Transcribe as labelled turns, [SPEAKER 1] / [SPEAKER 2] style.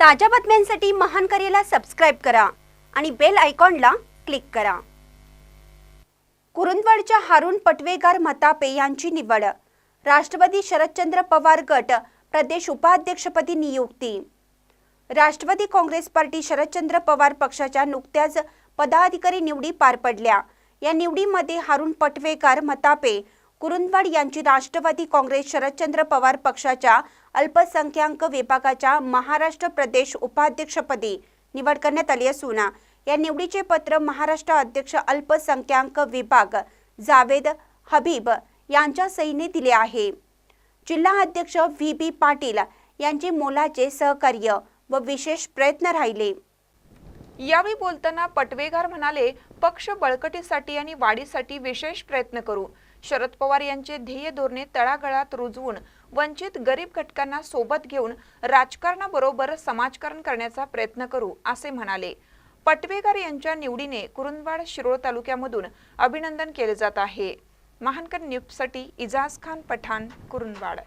[SPEAKER 1] ताज्या बातम्यांसाठी महान करेला सबस्क्राईब करा आणि बेल आयकॉनला क्लिक करा. कुरुंदवाडच्या हारून पटवेगार मतापे यांची निवड. राष्ट्रवादी शरदचंद्र पवार गट प्रदेश उपाध्यक्षपदी नियुक्ती. राष्ट्रवादी काँग्रेस पार्टी शरदचंद्र पवार पक्षाच्या नुकत्याच पदाधिकारी निवडी पार पडल्या. या निवडीमध्ये हारून पटवेकर मतापे कुरुंदवाड यांची राष्ट्रवादी काँग्रेस शरदचंद्र पवार पक्षाच्या अल्पसंख्याक विभागाच्या महाराष्ट्र प्रदेश उपाध्यक्षपदी निवड करण्यात आली असून या निवडीचे पत्र महाराष्ट्र अध्यक्ष अल्पसंख्याक विभाग जावेद हबीब यांच्या सहीने दिले आहे. जिल्हा अध्यक्ष व्ही. बी. पाटील यांचे मोलाचे सहकार्य व विशेष प्रयत्न राहिले.
[SPEAKER 2] यावेळी बोलताना पटवेगार म्हणाले पक्ष बळकटीसाठी आणि वाढीसाठी विशेष प्रयत्न करू. शरद पवार यांचे ध्येय धोरणे तळागळात रुजवून वंचित गरीब घटकांना सोबत घेऊन राजकारणाबरोबर समाजकारण करण्याचा प्रयत्न करू असे म्हणाले. पटवेकर यांच्या निवडीने कुरुंदवाड शिरोळ तालुक्यामधून अभिनंदन केले जात आहे. महानकर न्यूजसाठी इजाज खान पठाण कुरुंदवाड.